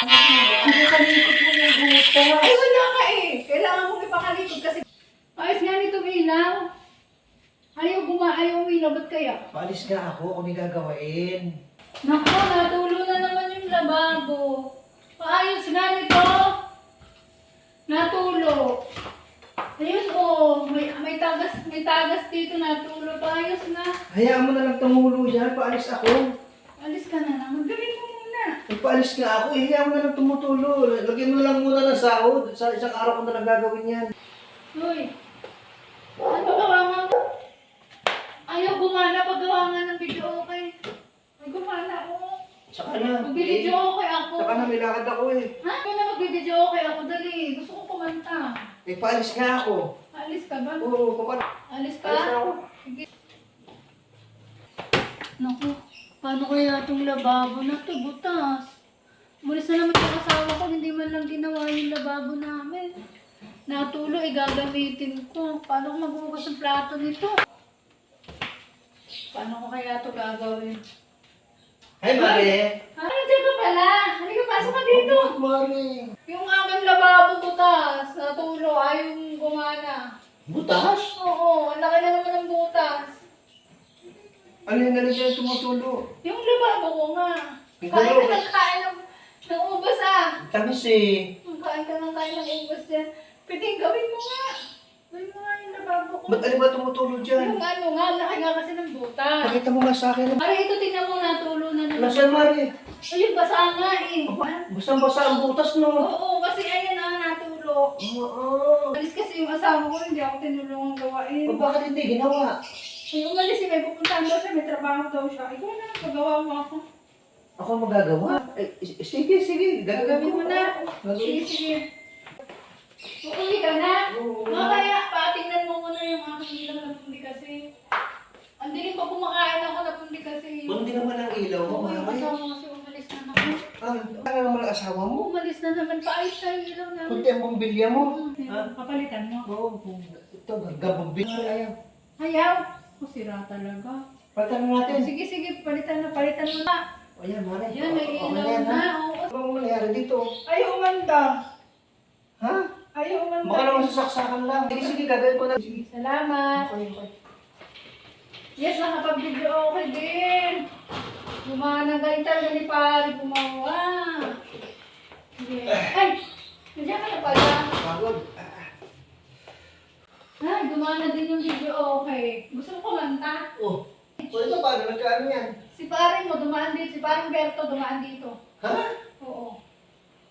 Ano kalikot mo yung butas? Ay, wala ka eh. Kailangan mong ipakalikod kasi... Ayos nga nitong ilaw. Ayaw guma, ayaw umilaw. Ba't kaya? Paalis nga ako kung may gagawain. Naku, natulo na naman yung lababo. Paayos nga nito. Natulo. Ayun oh, may, may tagas, may tagas dito natulo. Paayos na. Hayaan mo na lang tumulo yan. Paalis ako. Alis ka na naman. Gawin mo muna. Eh, paalis nga ako. Eh, mo na lang tumutulo. Lagyan mo na lang muna ng sahod. Sa isang araw ko na lang gagawin yan. Uy, ano gawa nga? Ayaw gumana pag gawa nga ng video okay. Ay, gumana ako. Saka na. Magbibideo okay ako. Saka na, may lakad ako eh. Ha? Ikaw na magbibideo okay ako. Dali. Gusto ko kumanta. Eh, paalis nga ako. Alis ka ba? Oo, papan. Alis ka? Alis ako. Sige. Naku, paano kaya itong lababo na to? Butas. Mulis na naman yung asawa ko, hindi man lang ginawa yung lababo namin. Natulo, igagamitin ko. Paano ko maghugas ng plato nito? Paano ko kaya ito gagawin? Hi, Mare. Ah, nandiyan ka pala. Halika, pasok ka dito. Mare. Yung aming lababo butas, natulo, ayaw gumana. Butas? Oo, ang laki na naman ng butas. Ano yung galing dyan tumutulo? Yung lababo ko nga. Yung Kain ka ng kain ng, ng ubas ah. Tamis eh. Kain ka ng kain ng ubas yan. Pwede gawin mo nga. Gawin mo nga yung lababo ko. Ba't ano ba tumutulo dyan? Yung ano nga, ang laki nga kasi ng butas. Pakita mo nga sa akin. Ay, ito tingnan mo, natulo na naman. Nasaan, Mare? Ayun, basa nga eh. Basang-basa ang butas, no? Oo, kasi ayan na natulo. Oo. Alis kasi yung asawa ko, hindi ako tinulungan gawain. O, bakit hindi ginawa? Ay, umalis eh, may pupuntahan daw siya, may trabaho daw siya. Ikaw na lang, pagawa mo ako. Ako magagawa? Eh, sige, sige. Gagawin mo na. Sige, sige. Uuwi ka na? Oo. Mamaya, patingnan mo muna yung aking ilang napundi kasi. Ang dilim pa kumakain ako napundi kasi. Bundi naman ang ilaw mo, Oo, yung Mare. asawa kasi umalis na naman. Ah, ano naman ang asawa mo? Umalis na naman, paayos na yung ilaw namin. Kunti ang bumbilya mo. Ha? Papalitan mo. Oo, ito, gagabumbilya. Ayaw. Ayaw. O, sira talaga. Palitan na natin. Sige, sige, palitan na, palitan mo na. O yan, Mare. Yan, may ilaw na. Oo. Ano ang nangyari dito? Ay, umanda. Ha? Ay, umanda. Baka naman sasaksakan lang. Sige, sige, gagawin ko na. Sige. Salamat. Okay, okay. Yes, nakapag-video okay din. Gumana talaga ni Pari gumawa. Sige. Ay! Nandiyan ka na pala. Pagod. Ah, Ay, gumana din yung video okay. Gusto mo kumanta? Oh. O ito, paano nagkaano yan? Si Pari mo dumaan dito. Si Pari Berto dumaan dito. Ha? Oo.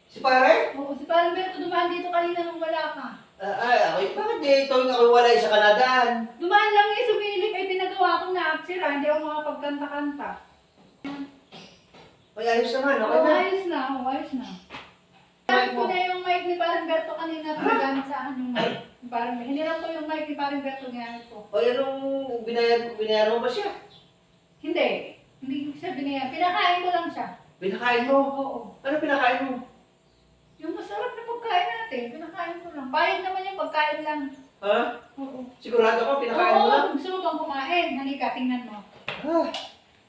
Si pare? Oo, si Pari Berto dumaan dito kanina nung wala ka. Ah, ay, ako, bakit di ito yung ako walay sa Kanadaan? Dumaan lang yung sumilip. Ay, pinagawa ko na aksira. Hindi ako makapagkanta-kanta. Ay, ayos naman, okay na. ayos na. Ayos na. Ko na yung ni Parang Berto kanina pinagamit sa ano nga. Parang, hiniram ko yung mic ni Parang Berto gamit ko. O yan yung binayad, binayad mo ba siya? Hindi. Hindi ko siya binaya. Pinakain ko lang siya. Pinakain mo? Oo. Ano pinakain mo? Yung masarap na pagkain natin, pinakain ko lang. Bayad naman yung pagkain lang. Ha? Oo. Sigurado ka, pinakain mo lang? Oo, gusto mo bang kumain? Halika, tingnan mo. Ah,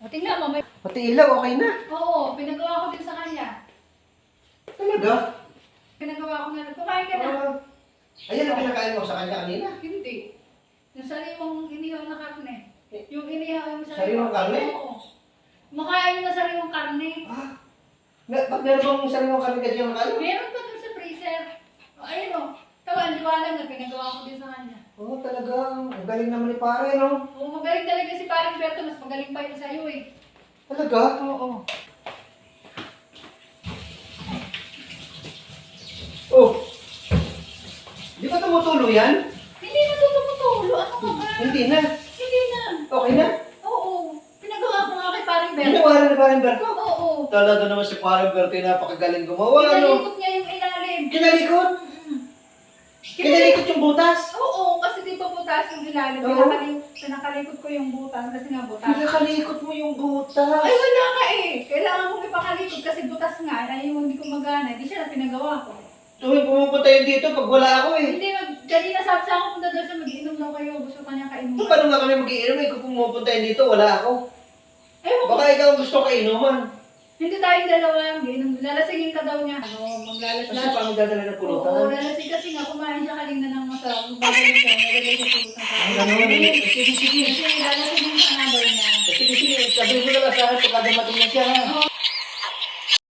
O, tingnan mo. May... pati ilaw, okay na. Oo, pinagawa ko din sa kanya. Talaga? Pinagawa ko na. Kumain ka na. Ah, ayan ang pinakain mo sa kanya kanina. Hindi. Yung sariwang inihaw na karne. Yung inihaw yung Sariwang karne? Oo. Makain na sariwang karne. Ah, na, pag meron bang sariwang kami ka dyan ano? Meron pa dun sa freezer. O, ayun o. Tawa, liwanag na pinagawa ko din sa kanya. Oo, oh, talagang, ang galing naman ni pare, no? Oo, magaling talaga si Parang Berto. Mas magaling pa yun sa'yo eh. Talaga? Oo. Oh, di ba tumutulo yan? Hindi na tumutulo. Ano ka ba? Hindi na. Hindi na. Okay na? Oo. Pinagawa ko nga kay Parang Berto. Ginawa na ni Parang Berto? Oo. Talaga naman si Parang Berto yung napakagaling gumawa, ano? Pinalikot niya yung ilalim. Kinalikot? Kinalikot yung butas? Oo, kasi di ba butas yung ilalim. Oo. Pinakalikot, pinakalikot ko yung butas kasi nga butas. Pinakalikot mo yung butas. Ay, wala ka eh. Kailangan mong ipakalikot kasi butas nga. Ay, yung hindi ko magana. Di siya na pinagawa ko. Tuwing pumupunta yun dito pag wala ako eh. Hindi, mag, kanina sabi sa ako punta daw siya, mag-inom daw kayo. Gusto ka niya kainuman. Paano nga kami mag-iinom eh kung pumupunta yun dito, wala ako. Ay, mo Baka ikaw gusto kainuman. Hindi tayong dalawa, ginom. Lalasingin ka daw niya. Ano. Kasi paano dadala ng Oo, pulutan? lalasing kasi nga, kumain siya kanina ng masarap. Babalik siya, nagagay sa pulutan. Ang ganun, eh. Sige, sige. Kasi lalasingin ka nga daw niya. Sige, sige. Sabihin mo na lang sa akin pagka dumating na siya, ha? Oo,